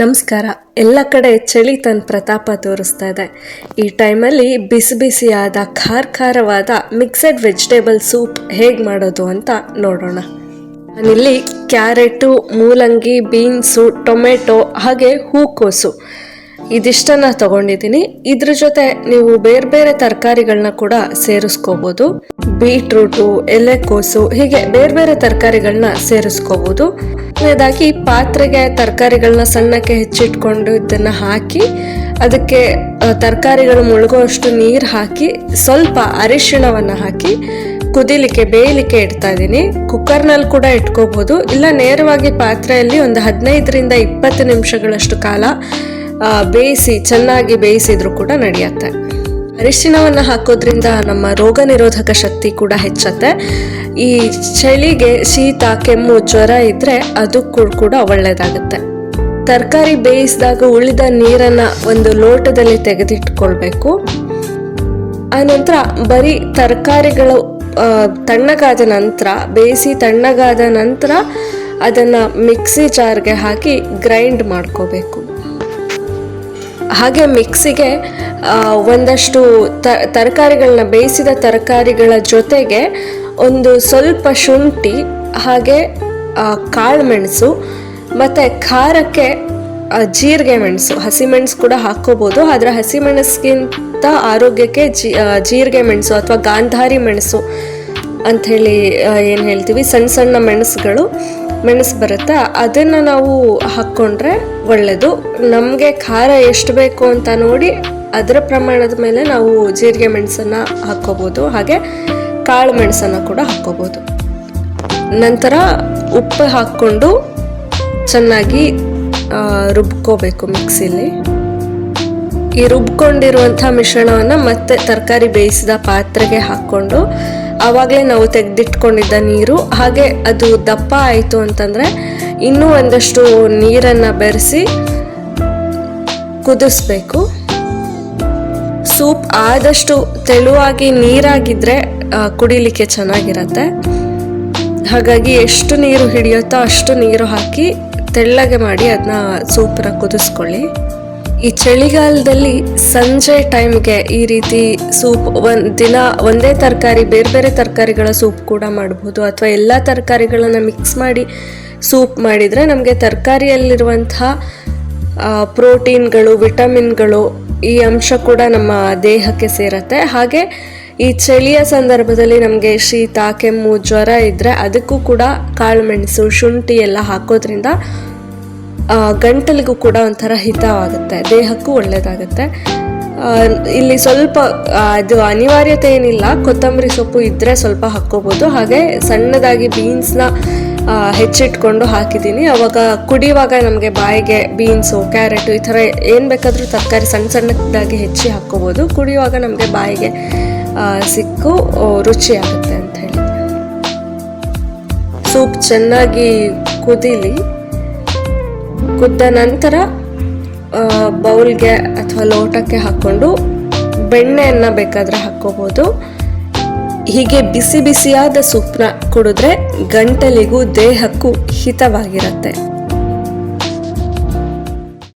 ನಮಸ್ಕಾರ. ಎಲ್ಲ ಕಡೆ ಚಳಿ ತನ್ನ ಪ್ರತಾಪ ತೋರಿಸ್ತಾ ಇದೆ. ಈ ಟೈಮಲ್ಲಿ ಬಿಸಿ ಬಿಸಿಯಾದ ಖಾರ ಖಾರವಾದ ಮಿಕ್ಸೆಡ್ ವೆಜಿಟೇಬಲ್ ಸೂಪ್ ಹೇಗೆ ಮಾಡೋದು ಅಂತ ನೋಡೋಣ. ನಾನಿಲ್ಲಿ ಕ್ಯಾರೆಟು, ಮೂಲಂಗಿ, ಬೀನ್ಸು, ಟೊಮೆಟೊ, ಹಾಗೆ ಹೂಕೋಸು ಇದಿಷ್ಟನ್ನ ತಗೊಂಡಿದ್ದೀನಿ. ಇದ್ರ ಜೊತೆ ನೀವು ಬೇರೆ ಬೇರೆ ತರಕಾರಿಗಳನ್ನ ಕೂಡ ಸೇರಿಸ್ಕೋಬೋದು. ಬೀಟ್ರೂಟು, ಎಲೆಕೋಸು, ಹೀಗೆ ಬೇರೆ ಬೇರೆ ತರಕಾರಿಗಳನ್ನ ಸೇರಿಸ್ಕೋಬಹುದು ಇದಾಗಿ ಪಾತ್ರೆಗೆ ತರಕಾರಿಗಳನ್ನ ಸಣ್ಣಕ್ಕೆ ಹೆಚ್ಚಿಟ್ಕೊಂಡು ಇದನ್ನ ಹಾಕಿ, ಅದಕ್ಕೆ ತರಕಾರಿಗಳು ಮುಳುಗುವಷ್ಟು ನೀರು ಹಾಕಿ, ಸ್ವಲ್ಪ ಅರಿಶಿಣವನ್ನು ಹಾಕಿ, ಕುದಿಲಿಕ್ಕೆ, ಬೇಯಲಿಕ್ಕೆ ಇಡ್ತಾ ಇದ್ದೀನಿ. ಕುಕ್ಕರ್ನಲ್ಲಿ ಕೂಡ ಇಟ್ಕೋಬಹುದು ಇಲ್ಲ, ನೇರವಾಗಿ ಪಾತ್ರೆಯಲ್ಲಿ ಒಂದು ಹದಿನೈದರಿಂದ ಇಪ್ಪತ್ತು ನಿಮಿಷಗಳಷ್ಟು ಕಾಲ ಬೇಯಿಸಿ, ಚೆನ್ನಾಗಿ ಬೇಯಿಸಿದ್ರು ಕೂಡ ನಡೆಯುತ್ತೆ. ಅರಿಶಿಣವನ್ನು ಹಾಕೋದ್ರಿಂದ ನಮ್ಮ ರೋಗ ನಿರೋಧಕ ಶಕ್ತಿ ಕೂಡ ಹೆಚ್ಚತ್ತೆ. ಈ ಚಳಿಗೆ ಶೀತ, ಕೆಮ್ಮು, ಜ್ವರ ಇದ್ರೆ ಅದು ಕೂಡ- ಕೂಡ ಒಳ್ಳೆಯದಾಗುತ್ತೆ ತರಕಾರಿ ಬೇಯಿಸಿದಾಗ ಉಳಿದ ನೀರನ್ನು ಒಂದು ಲೋಟದಲ್ಲಿ ತೆಗೆದಿಟ್ಕೊಳ್ಬೇಕು. ಆನಂತರ ಬರೀ ತರಕಾರಿಗಳು ತಣ್ಣಗಾದ ನಂತರ, ಬೇಯಿಸಿ ತಣ್ಣಗಾದ ನಂತರ ಅದನ್ನು ಮಿಕ್ಸಿ ಜಾರ್ಗೆ ಹಾಕಿ ಗ್ರೈಂಡ್ ಮಾಡ್ಕೋಬೇಕು. ಹಾಗೆ ಮಿಕ್ಸಿಗೆ ಒಂದಷ್ಟು ತರಕಾರಿಗಳನ್ನ ಬೇಯಿಸಿದ ತರಕಾರಿಗಳ ಜೊತೆಗೆ ಒಂದು ಸ್ವಲ್ಪ ಶುಂಠಿ, ಹಾಗೆ ಕಾಳು ಮೆಣಸು ಮತ್ತು ಖಾರಕ್ಕೆ ಜೀರಿಗೆ ಮೆಣಸು. ಹಸಿಮೆಣಸು ಕೂಡ ಹಾಕ್ಕೋಬೋದು. ಆದರೆ ಹಸಿಮೆಣಸಿಗಿಂತ ಆರೋಗ್ಯಕ್ಕೆ ಜಿ ಜೀರಿಗೆ ಮೆಣಸು ಅಥವಾ ಗಾಂಧಾರಿ ಮೆಣಸು ಅಂಥೇಳಿ ಏನು ಹೇಳ್ತೀವಿ, ಸಣ್ಣ ಸಣ್ಣ ಮೆಣಸುಗಳು ಮೆಣಸು ಬರುತ್ತಾ, ಅದನ್ನು ನಾವು ಹಾಕ್ಕೊಂಡ್ರೆ ಒಳ್ಳೆಯದು ನಮಗೆ ಖಾರ ಎಷ್ಟು ಬೇಕು ಅಂತ ನೋಡಿ, ಅದರ ಪ್ರಮಾಣದ ಮೇಲೆ ನಾವು ಜೀರಿಗೆ ಮೆಣಸನ್ನು ಹಾಕ್ಕೋಬೋದು. ಹಾಗೆ ಕಾಳು ಮೆಣಸನ್ನು ಕೂಡ ಹಾಕ್ಕೋಬೋದು. ನಂತರ ಉಪ್ಪು ಹಾಕ್ಕೊಂಡು ಚೆನ್ನಾಗಿ ರುಬ್ಕೋಬೇಕು ಮಿಕ್ಸಿಲಿ. ಈ ರುಬ್ಕೊಂಡಿರುವಂಥ ಮಿಶ್ರಣವನ್ನು ಮತ್ತೆ ತರಕಾರಿ ಬೇಯಿಸಿದ ಪಾತ್ರೆಗೆ ಹಾಕ್ಕೊಂಡು ಆವಾಗಲೇ ನಾವು ತೆಗೆದಿಟ್ಕೊಂಡಿದ್ದ ನೀರು, ಹಾಗೆ ಅದು ದಪ್ಪ ಆಯಿತು ಅಂತಂದರೆ ಇನ್ನೂ ಒಂದಷ್ಟು ನೀರನ್ನು ಬೆರೆಸಿ ಕುದಿಸ್ಬೇಕು. ಸೂಪ್ ಆದಷ್ಟು ತೆಳುವಾಗಿ ನೀರಾಗಿದ್ದರೆ ಕುಡಿಲಿಕ್ಕೆ ಚೆನ್ನಾಗಿರತ್ತೆ. ಹಾಗಾಗಿ ಎಷ್ಟು ನೀರು ಹಿಡಿಯುತ್ತೋ ಅಷ್ಟು ನೀರು ಹಾಕಿ ತೆಳ್ಳಗೆ ಮಾಡಿ ಅದನ್ನ ಸೂಪನ್ನ ಕುದಿಸ್ಕೊಳ್ಳಿ. ಈ ಚಳಿಗಾಲದಲ್ಲಿ ಸಂಜೆ ಟೈಮ್ಗೆ ಈ ರೀತಿ ಸೂಪ್ ಒಂದು ದಿನ ಒಂದೇ ತರಕಾರಿ, ಬೇರೆ ಬೇರೆ ತರಕಾರಿಗಳ ಸೂಪ್ ಕೂಡ ಮಾಡ್ಬೋದು. ಅಥವಾ ಎಲ್ಲ ತರಕಾರಿಗಳನ್ನ ಮಿಕ್ಸ್ ಮಾಡಿ ಸೂಪ್ ಮಾಡಿದರೆ ನಮಗೆ ತರಕಾರಿಯಲ್ಲಿರುವಂತಹ ಪ್ರೋಟೀನ್ಗಳು, ವಿಟಮಿನ್ಗಳು ಈ ಅಂಶ ಕೂಡ ನಮ್ಮ ದೇಹಕ್ಕೆ ಸೇರತ್ತೆ. ಹಾಗೆ ಈ ಚಳಿಯ ಸಂದರ್ಭದಲ್ಲಿ ನಮಗೆ ಶೀತ, ಕೆಮ್ಮು, ಜ್ವರ ಇದ್ದರೆ ಅದಕ್ಕೂ ಕೂಡ ಕಾಳುಮೆಣಸು ಶುಂಠಿ ಎಲ್ಲ ಹಾಕೋದ್ರಿಂದ ಗಂಟಲಿಗೂ ಕೂಡ ಒಂಥರ ಹಿತವಾಗುತ್ತೆ. ದೇಹಕ್ಕೂ ಒಳ್ಳೆಯದಾಗುತ್ತೆ ಇಲ್ಲಿ ಸ್ವಲ್ಪ ಇದು ಅನಿವಾರ್ಯತೆ ಏನಿಲ್ಲ. ಕೊತ್ತಂಬರಿ ಸೊಪ್ಪು ಇದ್ದರೆ ಸ್ವಲ್ಪ ಹಾಕ್ಕೋಬೋದು. ಹಾಗೆ ಸಣ್ಣದಾಗಿ ಬೀನ್ಸ್ನ ಹೆಚ್ಚಿಟ್ಕೊಂಡು ಹಾಕಿದ್ದೀನಿ. ಅವಾಗ ಕುಡಿಯುವಾಗ ನಮಗೆ ಬಾಯಿಗೆ ಬೀನ್ಸು, ಕ್ಯಾರೆಟು ಈ ಥರ ಏನು ಬೇಕಾದರೂ ತರಕಾರಿ ಸಣ್ಣ ಸಣ್ಣದಾಗಿ ಹೆಚ್ಚಿ ಹಾಕ್ಕೋಬೋದು. ಕುಡಿಯುವಾಗ ನಮಗೆ ಬಾಯಿಗೆ ಸಿಕ್ಕು ರುಚಿಯಾಗುತ್ತೆ ಅಂತ ಹೇಳಿ ಸೂಪ್ ಚೆನ್ನಾಗಿ ಕುದೀಲಿ. ಕುದ್ದ ನಂತರ ಬೌಲ್ಗೆ ಅಥವಾ ಲೋಟಕ್ಕೆ ಹಾಕ್ಕೊಂಡು ಬೆಣ್ಣೆಯನ್ನು ಬೇಕಾದರೆ ಹಾಕ್ಕೋಬೋದು. ಹೀಗೆ ಬಿಸಿ ಬಿಸಿಯಾದ ಸೂಪ್ನ ಕುಡಿದ್ರೆ ಗಂಟಲಿಗೂ ದೇಹಕ್ಕೂ ಹಿತವಾಗಿರುತ್ತೆ.